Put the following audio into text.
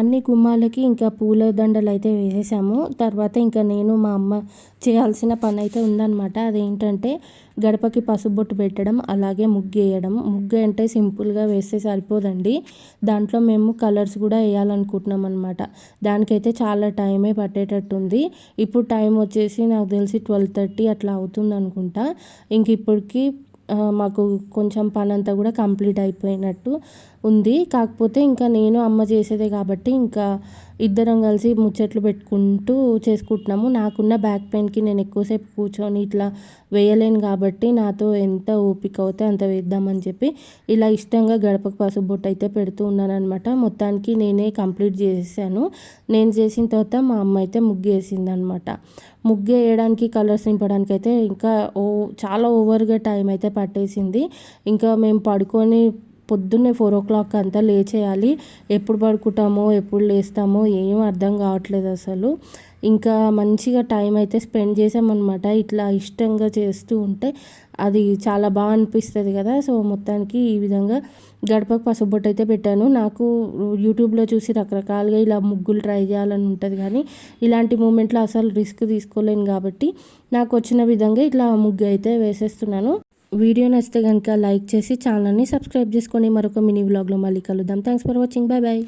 అన్ని గుమ్మాలకి ఇంకా పూల దండలు అయితే వేసేసాము. తర్వాత ఇంకా నేను మా అమ్మ చేయాల్సిన పని అయితే ఉందన్నమాట. అదేంటంటే గడపకి పసుబొట్టు పెట్టడం అలాగే ముగ్గు వేయడం. ముగ్గు అంటే సింపుల్గా వేస్తే సరిపోదండి. దాంట్లో మేము కలర్స్ కూడా వేయాలనుకుంటున్నాం అనమాట దానికైతే చాలా టైమే పట్టేటట్టుంది. ఇప్పుడు టైం వచ్చేసి నాకు తెలిసి ట్వెల్వ్ థర్టీ అట్లా అవుతుంది అనుకుంటా. ఇంక ఇప్పటికి మాకు కొంచెం పని అంతా కూడా కంప్లీట్ అయిపోయినట్టు ఉంది. కాకపోతే ఇంకా నేను అమ్మ చేసేదే కాబట్టి ఇంకా ఇద్దరం కలిసి ముచ్చట్లు పెట్టుకుంటూ చేసుకుంటున్నాము. నాకున్న బ్యాక్ పెయిన్కి నేను ఎక్కువసేపు కూర్చొని ఇట్లా వేయలేను కాబట్టి నాతో ఎంత ఓపిక అవుతే అంత వేద్దామని చెప్పి ఇలా ఇష్టంగా గడపకు పసుబొట్టు అయితే పెడుతూ ఉన్నాను అనమాట మొత్తానికి నేనే కంప్లీట్ చేసేసాను. నేను చేసిన తర్వాత మా అమ్మ అయితే ముగ్గు వేసిందనమాట ముగ్గు వేయడానికి కలర్స్ నింపడానికి అయితే ఇంకా ఓ చాలా ఓవర్గా టైం అయితే పట్టేసింది. ఇంకా మేము పడుకొని పొద్దున్నే ఫోర్ ఓ క్లాక్ అంతా లేచేయాలి. ఎప్పుడు పడుకుంటామో ఎప్పుడు లేస్తామో ఏం అర్థం కావట్లేదు అసలు. ఇంకా మంచిగా టైం అయితే స్పెండ్ చేసామన్నమాట. ఇట్లా ఇష్టంగా చేస్తూ ఉంటే అది చాలా బాగా అనిపిస్తుంది కదా. సో మొత్తానికి ఈ విధంగా గడపకు పసుబొట్టు అయితే పెట్టాను. నాకు యూట్యూబ్లో చూసి రకరకాలుగా ఇలా ముగ్గులు ట్రై చేయాలని ఉంటుంది కానీ ఇలాంటి మూమెంట్లో అసలు రిస్క్ తీసుకోలేను కాబట్టి నాకు వచ్చిన విధంగా ఇట్లా ముగ్గు అయితే వేసేస్తున్నాను. వీడియో నచ్చితే కనుక లైక్ చేసి ఛానల్ని సబ్స్క్రైబ్ చేసుకొని మరొక మినీ వ్లాగ్లో మళ్ళీ కలుద్దాం. Thanks for watching. Bye bye.